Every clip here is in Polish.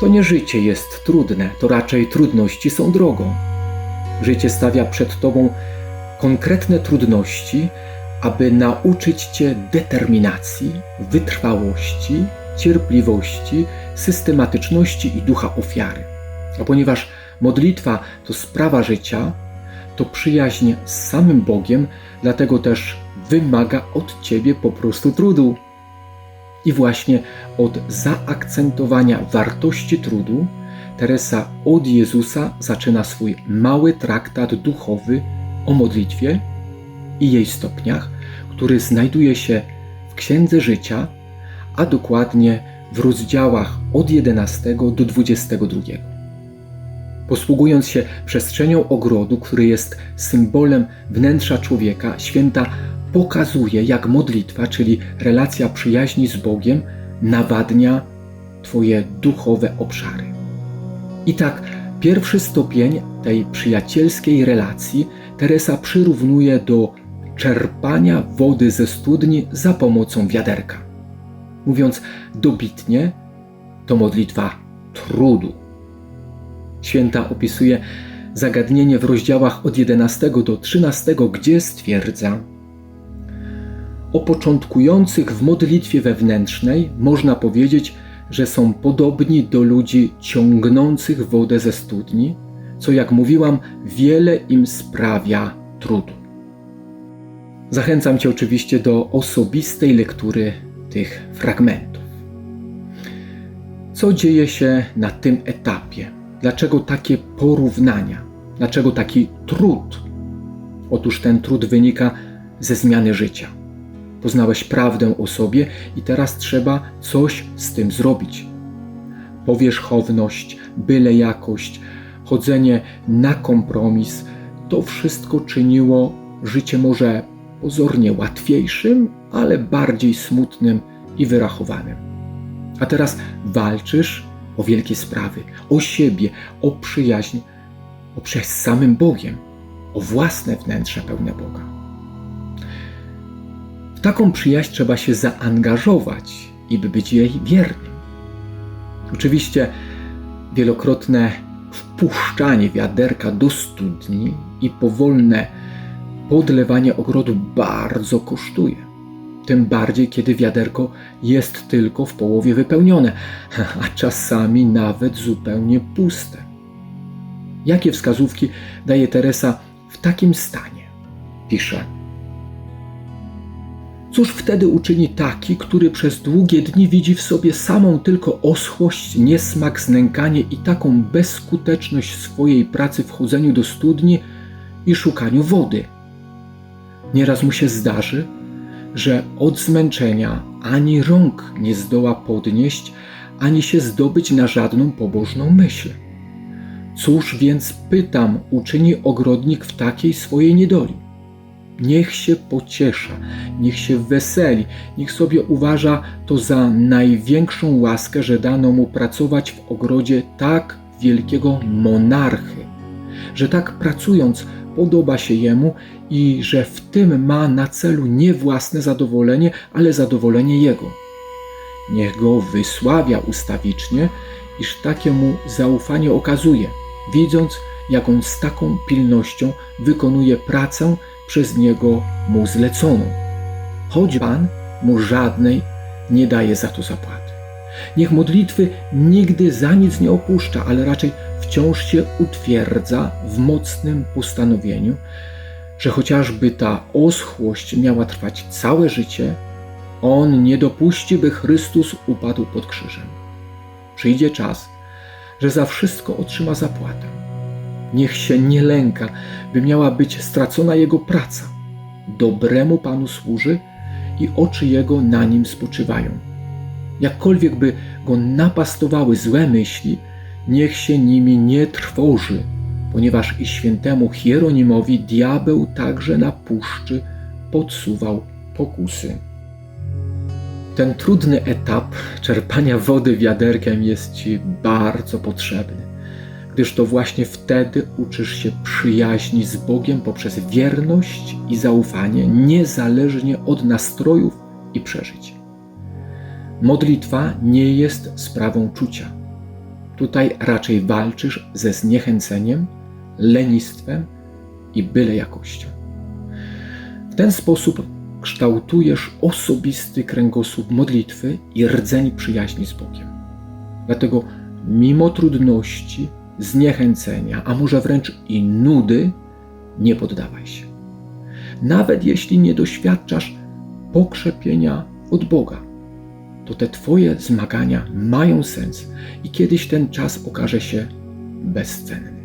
To nie życie jest trudne, to raczej trudności są drogą. Życie stawia przed tobą konkretne trudności, aby nauczyć cię determinacji, wytrwałości, cierpliwości, systematyczności i ducha ofiary. A ponieważ modlitwa to sprawa życia, to przyjaźń z samym Bogiem, dlatego też wymaga od ciebie po prostu trudu. I właśnie od zaakcentowania wartości trudu Teresa od Jezusa zaczyna swój mały traktat duchowy o modlitwie i jej stopniach, który znajduje się w Księdze Życia, a dokładnie w rozdziałach od 11 do 22. Posługując się przestrzenią ogrodu, który jest symbolem wnętrza człowieka, święta pokazuje, jak modlitwa, czyli relacja przyjaźni z Bogiem, nawadnia Twoje duchowe obszary. I tak, pierwszy stopień tej przyjacielskiej relacji Teresa przyrównuje do czerpania wody ze studni za pomocą wiaderka. Mówiąc dobitnie, to modlitwa trudu. Święta opisuje zagadnienie w rozdziałach od 11 do 13, gdzie stwierdza: O początkujących w modlitwie wewnętrznej można powiedzieć, że są podobni do ludzi ciągnących wodę ze studni, co jak mówiłam, wiele im sprawia trudu. Zachęcam Cię oczywiście do osobistej lektury tych fragmentów. Co dzieje się na tym etapie? Dlaczego takie porównania? Dlaczego taki trud? Otóż ten trud wynika ze zmiany życia. Poznałeś prawdę o sobie i teraz trzeba coś z tym zrobić. Powierzchowność, byle jakość, chodzenie na kompromis to wszystko czyniło życie może pozornie łatwiejszym, ale bardziej smutnym i wyrachowanym. A teraz walczysz o wielkie sprawy, o siebie, o przyjaźń, o przyjaźń z samym Bogiem, o własne wnętrze pełne Boga. Taką przyjaźń trzeba się zaangażować i by być jej wiernym. Oczywiście wielokrotne wpuszczanie wiaderka do studni i powolne podlewanie ogrodu bardzo kosztuje. Tym bardziej, kiedy wiaderko jest tylko w połowie wypełnione, a czasami nawet zupełnie puste. Jakie wskazówki daje Teresa w takim stanie? Pisze. Cóż wtedy uczyni taki, który przez długie dni widzi w sobie samą tylko oschłość, niesmak, znękanie i taką bezskuteczność swojej pracy w chodzeniu do studni i szukaniu wody? Nieraz mu się zdarzy, że od zmęczenia ani rąk nie zdoła podnieść, ani się zdobyć na żadną pobożną myśl. Cóż więc pytam, uczyni ogrodnik w takiej swojej niedoli? Niech się pociesza, niech się weseli, niech sobie uważa to za największą łaskę, że dano mu pracować w ogrodzie tak wielkiego monarchy, że tak pracując podoba się jemu i że w tym ma na celu nie własne zadowolenie, ale zadowolenie jego. Niech go wysławia ustawicznie, iż takie mu zaufanie okazuje, widząc, jak on z taką pilnością wykonuje pracę przez niego mu zleconą. Choć Pan mu żadnej nie daje za to zapłaty. Niech modlitwy nigdy za nic nie opuszcza, ale raczej wciąż się utwierdza w mocnym postanowieniu, że chociażby ta oschłość miała trwać całe życie, on nie dopuści, by Chrystus upadł pod krzyżem. Przyjdzie czas, że za wszystko otrzyma zapłatę. Niech się nie lęka, by miała być stracona jego praca. Dobremu Panu służy i oczy jego na nim spoczywają. Jakkolwiek by go napastowały złe myśli, niech się nimi nie trwoży, ponieważ i świętemu Hieronimowi diabeł także na puszczy podsuwał pokusy. Ten trudny etap czerpania wody wiaderkiem jest Ci bardzo potrzebny, gdyż to właśnie wtedy uczysz się przyjaźni z Bogiem poprzez wierność i zaufanie, niezależnie od nastrojów i przeżyć. Modlitwa nie jest sprawą czucia Tutaj raczej walczysz ze zniechęceniem, lenistwem i byle jakością. W ten sposób kształtujesz osobisty kręgosłup modlitwy i rdzeń przyjaźni z Bogiem. Dlatego, mimo trudności, zniechęcenia, a może wręcz i nudy, nie poddawaj się. Nawet jeśli nie doświadczasz pokrzepienia od Boga, to te Twoje zmagania mają sens i kiedyś ten czas okaże się bezcenny.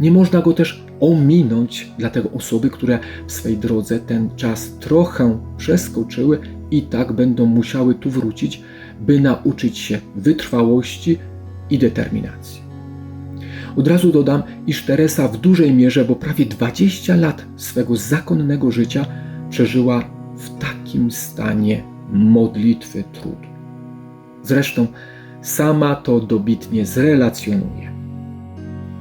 Nie można go też ominąć dla tego osoby, które w swej drodze ten czas trochę przeskoczyły i tak będą musiały tu wrócić, by nauczyć się wytrwałości i determinacji. Od razu dodam, iż Teresa w dużej mierze, bo prawie 20 lat swego zakonnego życia przeżyła w takim stanie modlitwy trudu. Zresztą sama to dobitnie zrelacjonuje.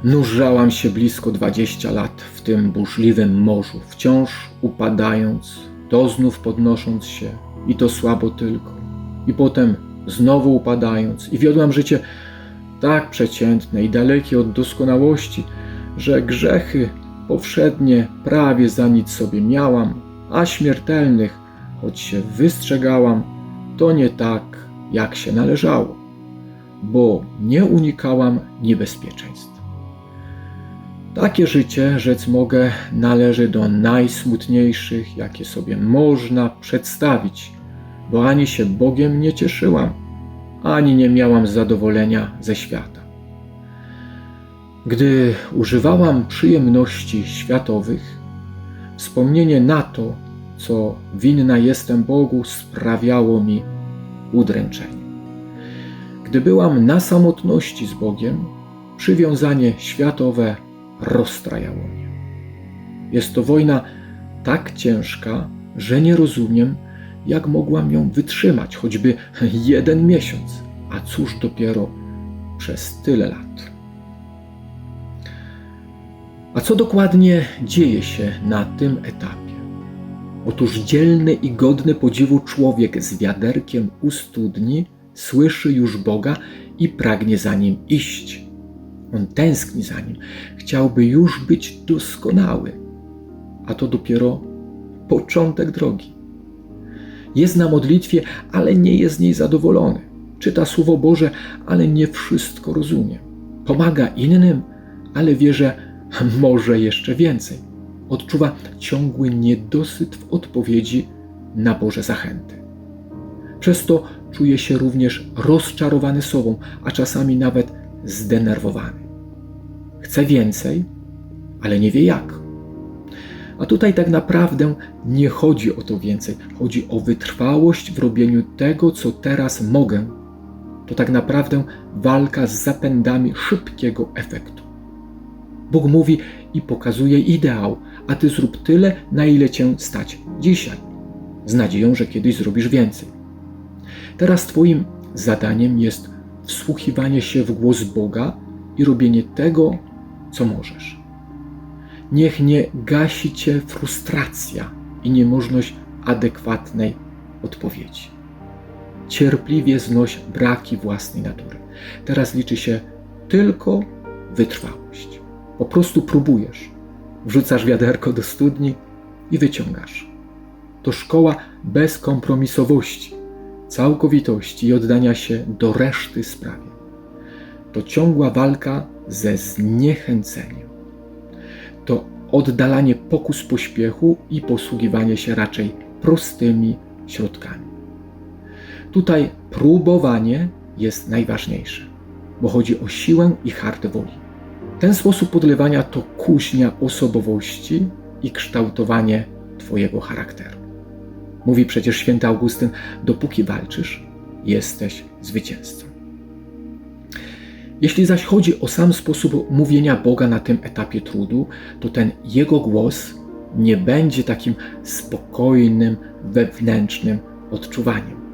Nurzałam się blisko 20 lat w tym burzliwym morzu, wciąż upadając, to znów podnosząc się i to słabo tylko, i potem znowu upadając, i wiodłam życie tak przeciętne i dalekie od doskonałości, że grzechy powszednie prawie za nic sobie miałam, a śmiertelnych, choć się wystrzegałam, to nie tak, jak się należało, bo nie unikałam niebezpieczeństw. Takie życie, rzec mogę, należy do najsmutniejszych, jakie sobie można przedstawić, bo ani się Bogiem nie cieszyłam, ani nie miałam zadowolenia ze świata. Gdy używałam przyjemności światowych, wspomnienie na to, co winna jestem Bogu, sprawiało mi udręczenie. Gdy byłam na samotności z Bogiem, przywiązanie światowe rozstrajało mnie. Jest to wojna tak ciężka, że nie rozumiem, jak mogłam ją wytrzymać choćby jeden miesiąc, a cóż dopiero przez tyle lat. A co dokładnie dzieje się na tym etapie? Otóż dzielny i godny podziwu człowiek z wiaderkiem u studni słyszy już Boga i pragnie za nim iść. On tęskni za nim, chciałby już być doskonały, a to dopiero początek drogi. Jest na modlitwie, ale nie jest z niej zadowolony. Czyta Słowo Boże, ale nie wszystko rozumie. Pomaga innym, ale wie, że może jeszcze więcej. Odczuwa ciągły niedosyt w odpowiedzi na Boże zachęty. Przez to czuje się również rozczarowany sobą, a czasami nawet zdenerwowany. Chce więcej, ale nie wie jak. A tutaj tak naprawdę nie chodzi o to więcej. Chodzi o wytrwałość w robieniu tego, co teraz mogę. To tak naprawdę walka z zapędami szybkiego efektu. Bóg mówi i pokazuje ideał, a ty zrób tyle, na ile cię stać dzisiaj, z nadzieją, że kiedyś zrobisz więcej. Teraz Twoim zadaniem jest wsłuchiwanie się w głos Boga i robienie tego, co możesz. Niech nie gasi cię frustracja i niemożność adekwatnej odpowiedzi. Cierpliwie znoś braki własnej natury. Teraz liczy się tylko wytrwałość. Po prostu próbujesz. Wrzucasz wiaderko do studni i wyciągasz. To szkoła bezkompromisowości, całkowitości i oddania się do reszty sprawie. To ciągła walka ze zniechęceniem. To oddalanie pokus pośpiechu i posługiwanie się raczej prostymi środkami. Tutaj próbowanie jest najważniejsze, bo chodzi o siłę i hartę woli. Ten sposób podlewania to kuźnia osobowości i kształtowanie Twojego charakteru. Mówi przecież święty Augustyn: dopóki walczysz, jesteś zwycięzcą. Jeśli zaś chodzi o sam sposób mówienia Boga na tym etapie trudu, to ten Jego głos nie będzie takim spokojnym, wewnętrznym odczuwaniem.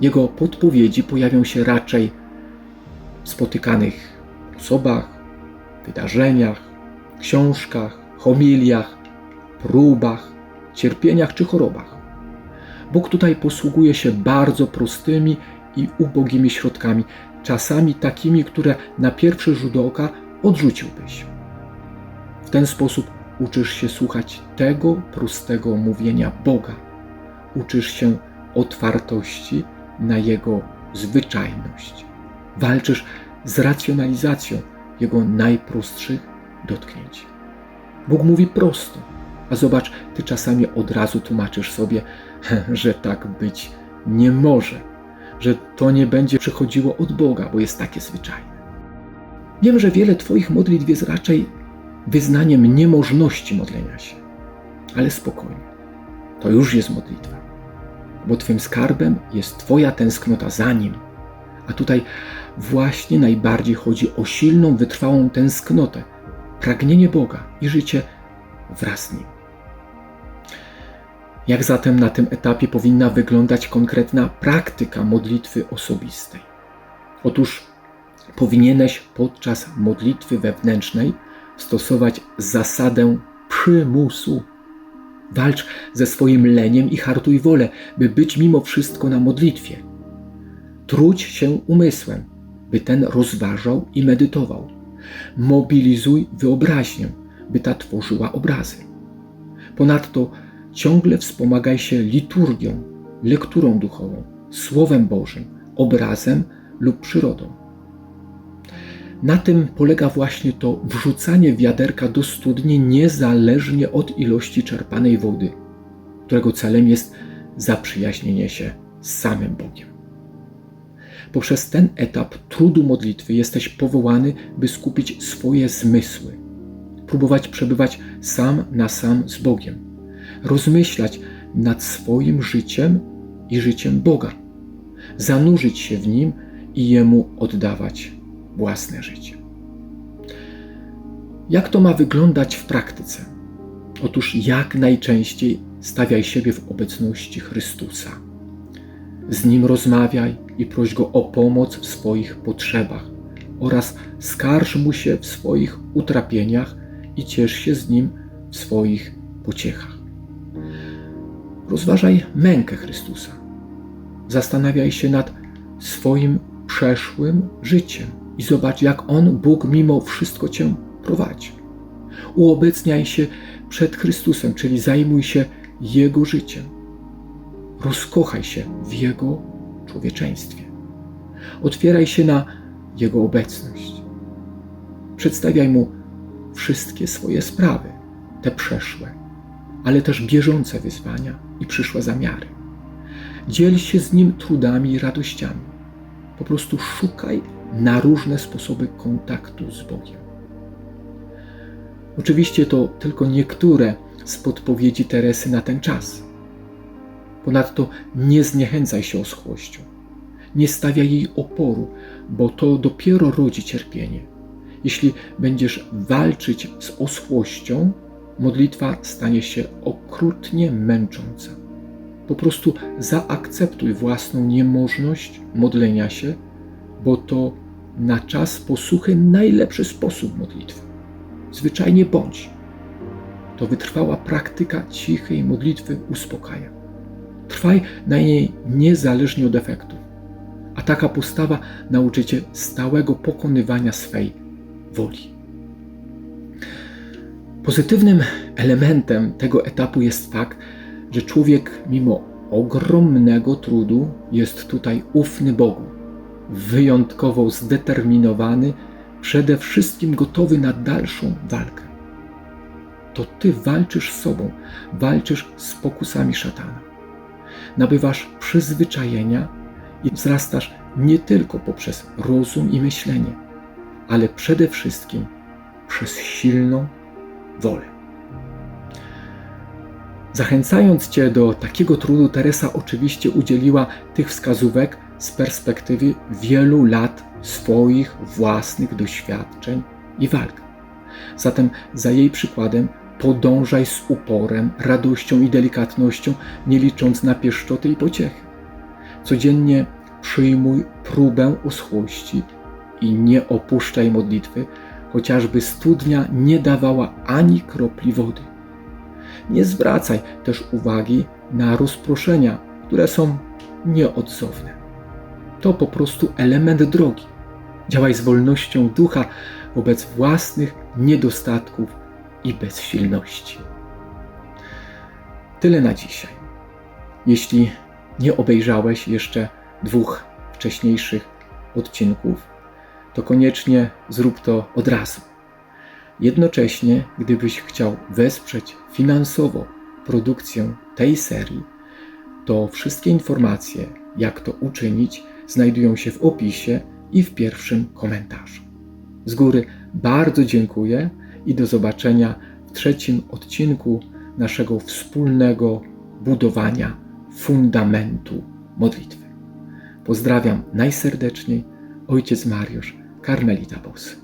Jego podpowiedzi pojawią się raczej w spotykanych osobach, wydarzeniach, książkach, homiliach, próbach, cierpieniach czy chorobach. Bóg tutaj posługuje się bardzo prostymi i ubogimi środkami, czasami takimi, które na pierwszy rzut oka odrzuciłbyś. W ten sposób uczysz się słuchać tego prostego mówienia Boga. Uczysz się otwartości na Jego zwyczajność. Walczysz z racjonalizacją Jego najprostszych dotknięć. Bóg mówi prosto, a zobacz, ty czasami od razu tłumaczysz sobie, że tak być nie może, że to nie będzie przychodziło od Boga, bo jest takie zwyczajne. Wiem, że wiele Twoich modlitw jest raczej wyznaniem niemożności modlenia się, ale spokojnie, to już jest modlitwa, bo Twym skarbem jest Twoja tęsknota za Nim, a tutaj właśnie najbardziej chodzi o silną, wytrwałą tęsknotę, pragnienie Boga i życie wraz z Nim. Jak zatem na tym etapie powinna wyglądać konkretna praktyka modlitwy osobistej? Otóż powinieneś podczas modlitwy wewnętrznej stosować zasadę przymusu. Walcz ze swoim leniem i hartuj wolę, by być mimo wszystko na modlitwie. Trudź się umysłem, by ten rozważał i medytował. Mobilizuj wyobraźnię, by ta tworzyła obrazy. Ponadto ciągle wspomagaj się liturgią, lekturą duchową, Słowem Bożym, obrazem lub przyrodą. Na tym polega właśnie to wrzucanie wiaderka do studni niezależnie od ilości czerpanej wody, którego celem jest zaprzyjaźnienie się z samym Bogiem. Poprzez ten etap trudu modlitwy jesteś powołany, by skupić swoje zmysły, próbować przebywać sam na sam z Bogiem, rozmyślać nad swoim życiem i życiem Boga, zanurzyć się w nim i Jemu oddawać własne życie. Jak to ma wyglądać w praktyce? Otóż jak najczęściej stawiaj siebie w obecności Chrystusa. Z Nim rozmawiaj i proś Go o pomoc w swoich potrzebach oraz skarż Mu się w swoich utrapieniach i ciesz się z Nim w swoich pociechach. Rozważaj mękę Chrystusa. Zastanawiaj się nad swoim przeszłym życiem i zobacz, jak On, Bóg, mimo wszystko Cię prowadzi. Uobecniaj się przed Chrystusem, czyli zajmuj się Jego życiem. Rozkochaj się w Jego człowieczeństwie. Otwieraj się na Jego obecność. Przedstawiaj Mu wszystkie swoje sprawy, te przeszłe, ale też bieżące wyzwania i przyszłe zamiary. Dziel się z Nim trudami i radościami. Po prostu szukaj na różne sposoby kontaktu z Bogiem. Oczywiście to tylko niektóre z podpowiedzi Teresy na ten czas. Ponadto nie zniechęcaj się oschłością. Nie stawiaj jej oporu, bo to dopiero rodzi cierpienie. Jeśli będziesz walczyć z oschłością, modlitwa stanie się okrutnie męcząca. Po prostu zaakceptuj własną niemożność modlenia się, bo to na czas posłuchy najlepszy sposób modlitwy. Zwyczajnie bądź. To wytrwała praktyka cichej modlitwy uspokaja. Trwaj na niej niezależnie od efektów, a taka postawa nauczy cię stałego pokonywania swej woli. Pozytywnym elementem tego etapu jest fakt, że człowiek mimo ogromnego trudu jest tutaj ufny Bogu wyjątkowo zdeterminowany, przede wszystkim gotowy na dalszą walkę. To ty walczysz z sobą, walczysz z pokusami szatana. Nabywasz przyzwyczajenia i wzrastasz nie tylko poprzez rozum i myślenie, ale przede wszystkim przez silną wolę. Zachęcając Cię do takiego trudu, Teresa oczywiście udzieliła tych wskazówek, z perspektywy wielu lat swoich własnych doświadczeń i walk. Zatem za jej przykładem podążaj z uporem, radością i delikatnością, nie licząc na pieszczoty i pociechy. Codziennie przyjmuj próbę oschłości i nie opuszczaj modlitwy, chociażby studnia nie dawała ani kropli wody. Nie zwracaj też uwagi na rozproszenia, które są nieodzowne to po prostu element drogi. Działaj z wolnością ducha wobec własnych niedostatków i bezsilności. Tyle na dzisiaj. Jeśli nie obejrzałeś jeszcze dwóch wcześniejszych odcinków, to koniecznie zrób to od razu. Jednocześnie, gdybyś chciał wesprzeć finansowo produkcję tej serii, to wszystkie informacje, jak to uczynić, znajdują się w opisie i w pierwszym komentarzu. Z góry bardzo dziękuję i do zobaczenia w trzecim odcinku naszego wspólnego budowania fundamentu modlitwy. Pozdrawiam najserdeczniej, ojciec Mariusz, Karmelita Bos.